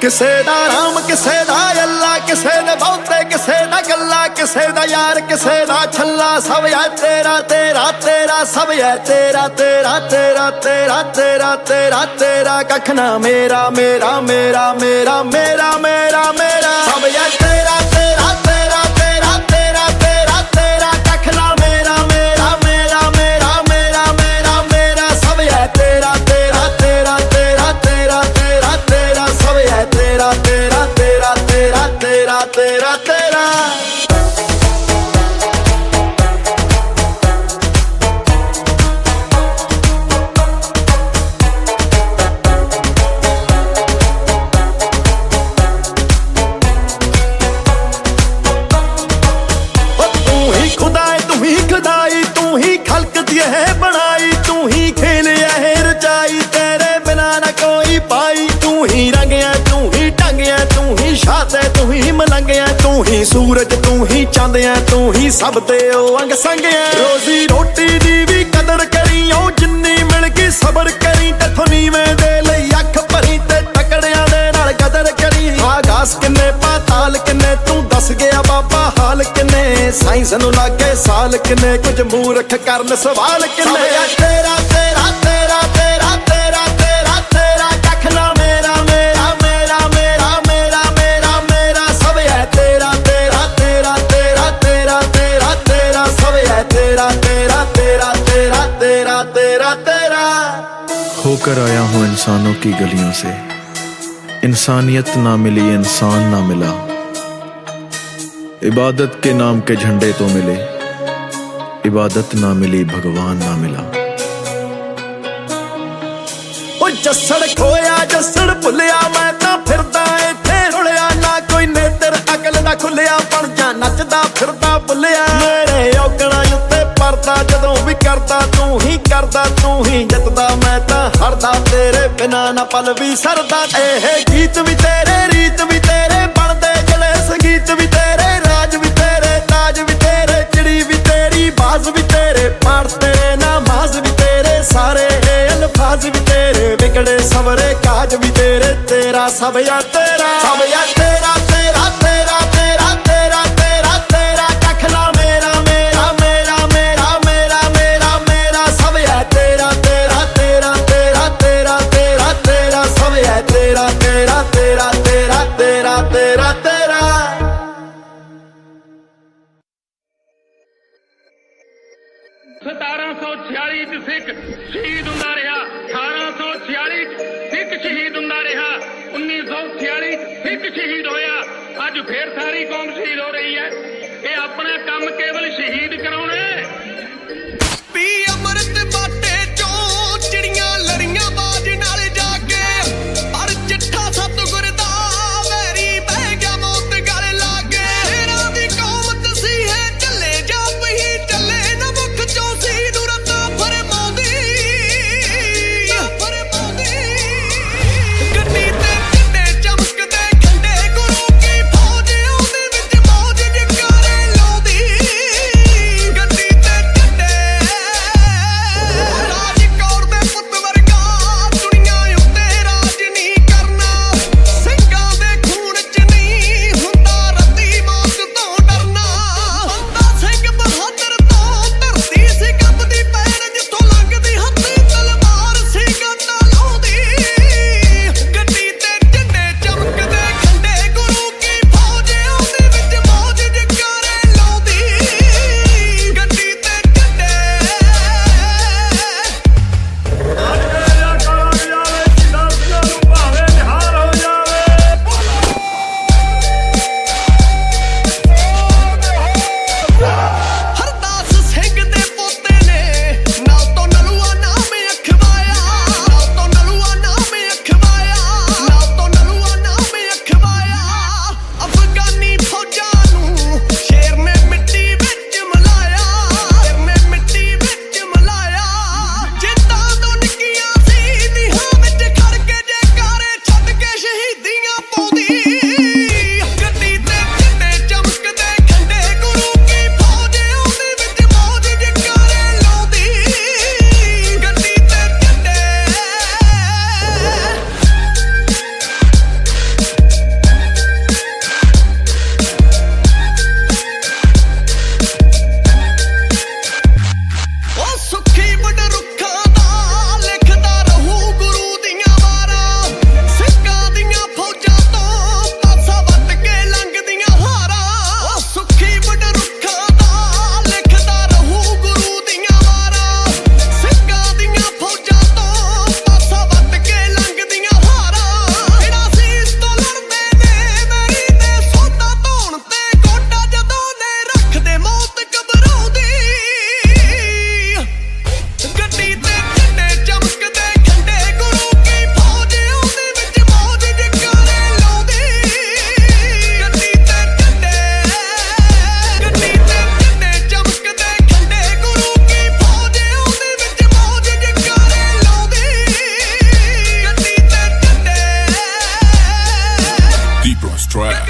ਕਿਸੇ ਦਾ ਰਾਮ ਕਿਸੇ ਦਾ ਅੱਲਾ, ਕਿਸੇ ਦੇ ਬਹੁਤੇ ਕਿਸੇ ਦਾ ਗੱਲਾ, ਕਿਸੇ ਦਾ ਯਾਰ, ਕਿਸੇ ਦਾ ਛੱਲਾ, ਸਭ ਹੈ ਤੇਰਾ ਤੇਰਾ ਤੇਰਾ, ਸਭ ਹੈ ਤੇਰਾ ਤੇਰਾ ਤੇਰਾ ਤੇਰਾ ਤੇਰਾ ਤੇਰਾ ਤੇਰਾ, ਕੱਖ ਨਾ ਮੇਰਾ ਮੇਰਾ ਮੇਰਾ ਮੇਰਾ ਮੇਰਾ ਮੇਰਾ ਮੇਰਾ, ਸਭ ਨਾ ਕੋਈ ਪਾਈ ਤੂੰ ਹੀ ਰੰਗਿਆ ਤੂੰ ਹੀ ਢੰਗਿਆ ਤੂੰ ਹੀ ਸ਼ਾਤੇ ਤੂੰ ਹੀ ਮਲੰਗਿਆ ਤੂੰ ਹੀ ਸੂਰਜ ਤੂੰ ਹੀ ਚੰਦਿਆ ਤੂੰ ਹੀ ਸਭ ਤੇ ਉਹ ਅੰਗ ਸੰਗਿਆ। ਰੋਜ਼ੀ ਰੋਟੀ ਦੀ ਵੀ ਕਦਰ ਕਰੀ ਉਹ ਜਿੰਨੀ ਮਿਲ ਗਈ ਸਬਰ ਕਰੀ ਤੇਥੋਂ ਨੀਵੇਂ ਦੇ ਲਈ ਅੱਖ ਭਰੀ ਤੇ ਟਕੜਿਆਂ ਦੇ ਨਾਲ ਕਦਰ ਕਰੀ। ਆਗਾਸ ਕਿੰਨੇ ਪਾਤਾਲ ਕਿੰਨੇ ਤੂੰ ਦੱਸ ਗਿਆ ਬਾਬਾ ਹਾਲ ਕਿੰਨੇ? ਸਾਇੰਸ ਨੂੰ ਲਾਗੇ ਸਾਲ ਕਿੰਨੇ? ਕੁਝ ਮੂਰਖ ਕਰਨ ਸਵਾਲ ਕਿੰਨੇ? ਤੇਰਾ ਤੇਰਾ ਤੇਰਾ होकर आया हूँ इंसानों की गलियों से इंसानियत ना मिली इंसान ना मिला इबादत के नाम के झंडे तो मिले इबादत ना मिली भगवान ना मिला ਓ ਜੱਸੜ ਖੋਇਆ ਜੱਸੜ ਭੁੱਲਿਆ ਮੈਂ ਤਾਂ ਫਿਰਦਾ ਇੱਥੇ ਰੁਲਿਆ ਨਾ ਕੋਈ ਨੇਤਰ ਅਕਲ ਦਾ ਖੁੱਲਿਆ ਬਣ ਜਾ ਨੱਚਦਾ ਫਿਰਦਾ ਭੁੱਲਿਆ ਮੇਰੇ ਔਗਣਾ ਉੱਤੇ ਪਰਦਾ ਜਦੋਂ ਵੀ ਕਰਦਾ ਤੂੰ ਹੀ ਕਰਦਾ ਤੂੰ ਹੀ ਜਿੱਤਦਾ ਮੈਂ ਤਾਂ ਹਰਦਾ ਤੇਰੇ ਬਿਨਾ ਨਾ ਪਲ ਵੀ ਸਰਦਾ। ਇਹ ਗੀਤ ਵੀ ਤੇਰੇ, ਰੀਤ ਵੀ ਤੇਰੇ, ਬਣਦੇ ਜਲੇ ਸੰਗੀਤ ਵੀ ਤੇਰੇ, ਰਾਜ ਵੀ ਤੇਰੇ, ਤਾਜ ਵੀ ਤੇਰੇ, ਚਿੜੀ ਵੀ ਤੇਰੀ, ਬਾਜ਼ ਵੀ ਤੇਰੇ, ਪਾੜ ਤੇਰੇ, ਨਮਾਜ਼ ਵੀ ਤੇਰੇ, ਸਾਰੇ ਅਲਫਾਜ਼ ਵੀ ਤੇਰੇ, ਵਿਗੜੇ ਸਵਰੇ, ਕਾਜ ਵੀ ਤੇਰੇ, ਤੇਰਾ ਸਭ ਆ ਤੇਰਾ। ਸਭ ਆ ਤੇਰਾ ਤੇਰਾ ਤੇਰਾ ਤੇਰਾ ਤੇਰਾ। ਚ ਸਿੱਖ ਸ਼ਹੀਦ ਹੁੰਦਾ ਰਿਹਾ। 1846 ਚ ਸਿੱਖ ਸ਼ਹੀਦ ਹੁੰਦਾ ਰਿਹਾ। 1946 ਚ ਸਿੱਖ ਸ਼ਹੀਦ ਹੋਇਆ। ਅੱਜ ਫੇਰ ਸਾਰੀ ਕੌਮ ਸ਼ਹੀਦ ਹੋ ਰਹੀ ਹੈ। ਇਹ ਆਪਣਾ ਕੰਮ ਕੇਵਲ ਸ਼ਹੀਦ ਕਰਾਉਣਾ ਹੈ। track.